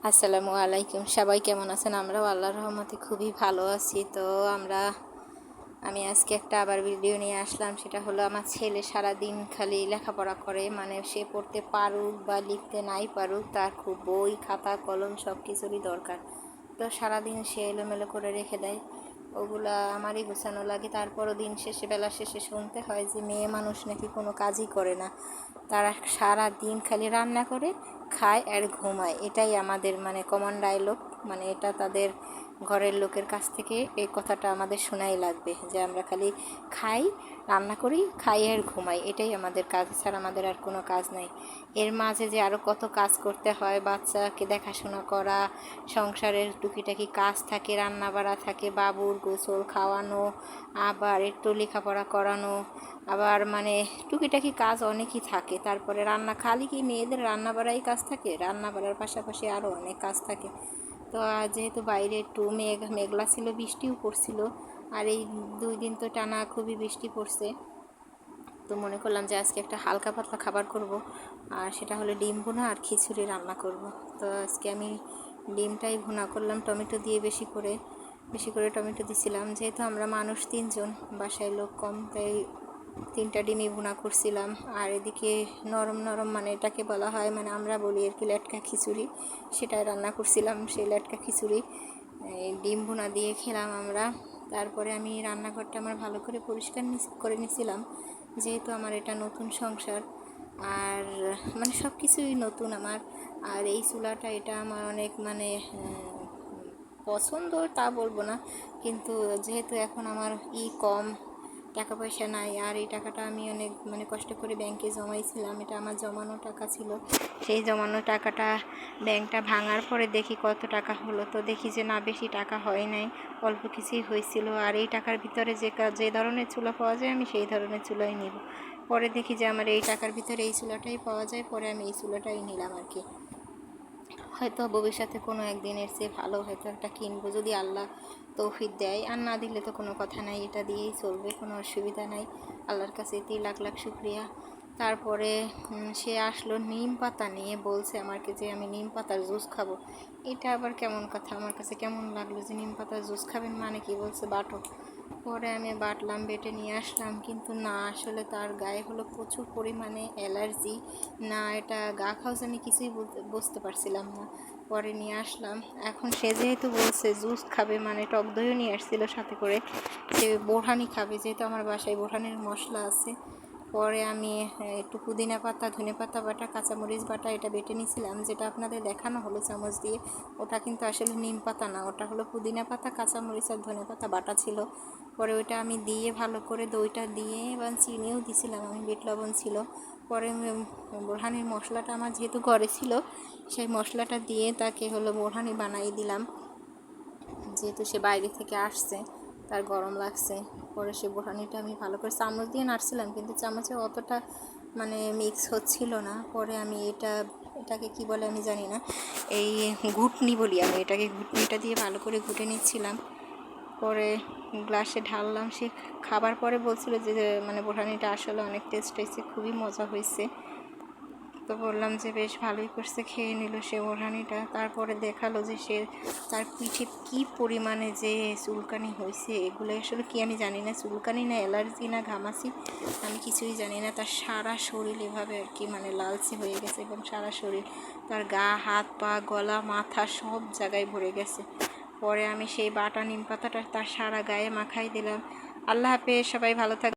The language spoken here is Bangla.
আসসালামু আলাইকুম। সবাই কেমন আছেন? আমরাও আল্লাহর রহমতে খুবই ভালো আছি। তো আমরা, আমি আজকে একটা আবার ভিডিও নিয়ে আসলাম। সেটা হলো আমার ছেলে সারা দিন খালি লেখাপড়া করে। মানে সে পড়তে পারুক বা লিখতে নাই পারুক, তার খুব বই, খাতা, কলম সব কিছুরই দরকার। তো সারাদিন সে এলোমেলো করে রেখে দেয়। ওগুলা আমারই গোছানো লাগে। তারপরও দিন শেষে, বেলা শেষে শুনতে হয় যে মেয়ে মানুষ নাকি কোনো কাজই করে না। তারা সারা দিন খালি রান্না করে খায় আর ঘুমায়। এটাই আমাদের মানে কমন ডায়লগ মানে এটা তাদের ঘরের লোকের কাছ থেকে এই কথাটা আমাদের শোনাই লাগবে, যে আমরা খালি খাই, রান্না করি, খাই আর ঘুমাই। এটাই আমাদের কাজ ছাড়া আমাদের আর কোনো কাজ নাই। এর মাঝে যে আরও কত কাজ করতে হয়, বাচ্চাকে দেখাশোনা করা, সংসারের টুকিটাকি কাজ থাকে রান্না বাড়া থাকে, বাবুর গোসল খাওয়ানো, আবার একটু লেখাপড়া করানো, আবার মানে টুকিটাকি কাজ অনেকই থাকে। তারপরে রান্না, খালি কি মেয়েদের রান্না বাড়াই কাজ থাকে, রান্না করার পাশাপাশি আরও অনেক কাজ থাকে। তো যেহেতু বাইরে একটু মেঘ, মেঘলা ছিল, বৃষ্টিও পড়ছিল, আর এই দুই দিন তো টানা খুবই বৃষ্টি পড়ছে। তো মনে করলাম যে আজকে একটা হালকা পাতলা খাবার করব, আর সেটা হলো ডিম ভুনা আর খিচুড়ি রান্না করব। তো আজকে আমি ডিমটাই ভুনা করলাম, টমেটো দিয়ে বেশি করে বেশি করে টমেটো দিছিলাম। যেহেতু আমরা মানুষ তিনজন, বাসায় লোক কম, তাই তিনটা ডিমই ভুনা করছিলাম। আর এদিকে নরম নরম মানে এটাকে বলা হয় মানে আমরা বলি আর কি লেটকা খিচুড়ি, সেটাই রান্না করছিলাম সেই লেটকা খিচুড়ি। ডিম ভুনা দিয়ে খেলাম আমরা। তারপরে আমি রান্নাঘরটা আমার ভালো করে পরিষ্কার করে নিছিলাম, যেহেতু আমার এটা নতুন সংসার। আর মানে সব কিছুই নতুন আমার। আর এই চুলাটা এটা আমার অনেক মানে পছন্দ তা বলব না। কিন্তু যেহেতু এখন আমার ই কম টাকা পয়সা নাই। আর এই টাকাটা আমি অনেক মানে কষ্ট করে ব্যাংকে জমাইছিলাম। এটা আমার জমানো টাকা ছিল। সেই জমানো টাকাটা ব্যাংকটা ভাঙার পরে দেখি কত টাকা হলো। তো দেখি যে না, বেশি টাকা হয় নাই। অল্প কিছুই হয়েছিল। আর এই টাকার ভিতরে যে যে ধরনের চুলা পাওয়া যায়, আমি সেই ধরনের চুলাই নিব। পরে দেখি যে আমার এই টাকার ভিতরে এই চুলাটাই পাওয়া যায়। পরে আমি এই চুলাটাই নিলাম আর কি। হয়তো ভবিষ্যতে কোনো একদিনের চেয়ে ভালো হয়তো একটা কিনবো যদি আল্লাহ তৌফিক দেয়। আর না দিলে তো কোনো কথা নাই, এটা দিয়েই চলবে, কোনো অসুবিধা নাই। আল্লাহর কাছে এতেই লাখ লাখ শুক্রিয়া। তারপরে সে আসলো নিম পাতা নিয়ে, বলছে আমাকে যে আমি নিম পাতার জুস খাব। এটা আবার কেমন কথা? আমার কাছে কেমন লাগল যে নিম পাতার জুস খাবেন মানে কি? বলছে, বাটো। পরে আমি বাটলাম, বেটে নিয়ে আসলাম, কিন্তু না, আসলে তার গায়ে হলো প্রচুর পরিমাণে অ্যালার্জি। না, এটা গা খাওয়া আমি কিছুই বুঝতে পারছিলাম না। পরে নিয়ে আসলাম। এখন সে যেহেতু বলছে জুস খাবে মানে টক দইও নিয়ে আসছিল সাথে করে, সে বোরহানি খাবে, যেহেতু আমার বাসায় বোরহানির মশলা আছে। পরে আমি একটু পুদিনা পাতা, ধনে পাতা বাটা, কাঁচামরিচ বাটা এটা বেটে নিয়েছিলাম। যেটা আপনাদের দেখানো হলো চামচ দিয়ে, ওটা কিন্তু আসলে নিম পাতা না। ওটা হলো পুদিনা পাতা, কাঁচামরিচ আর ধনে পাতা বাটা ছিল। পরে ওইটা আমি দিয়ে ভালো করে দইটা দিয়ে এবং চিনিও দিছিলাম আমি বেট লবণ ছিল। পরে বোরহানির মশলাটা আমার যেহেতু ঘরে ছিল, সেই মশলাটা দিয়ে তাকে হলো বোরহানি বানাই দিলাম। যেহেতু সে বাইরে থেকে আসছে, তার গরম লাগছে। পরে সে বোটানিটা আমি ভালো করে চামচ দিয়ে নাড়ছিলাম, কিন্তু চামচে অতটা মানে মিক্স হচ্ছিল না। পরে আমি এটা, এটাকে কি বলে আমি জানি না, এই ঘুটনি বলি আমি, এটাকে ঘুটনিটা দিয়ে ভালো করে ঘুটে নিচ্ছিলাম। পরে গ্লাসে ঢাললাম, সে খাবার পরে বলছিল যে মানে বোটানিটা আসলে অনেক টেস্ট হয়েছে, খুবই মজা হয়েছে। তো বললাম যে বেশ ভালোই করছে, খেয়ে নিল সে বোটানিটা তারপরে দেখাল যে সে তার পিঠে কি পরিমাণে যে চুলকানি হয়েছে এগুলো আসলে কি আমি জানি না, চুলকানি না অ্যালার্জি না ঘামাসি আমি কিছুই জানি না। তার সারা শরীর এভাবে আর কি মানে লালচে হয়ে গেছে এবং সারা শরীর তার গা, হাত, পা, গলা, মাথা সব জায়গায় ভরে গেছে। পরে আমি সেই বাটা নিম পাতাটা তার সারা গায়ে মাখাই দিলাম। আল্লাহ হাফেজ, সবাই ভালো থাক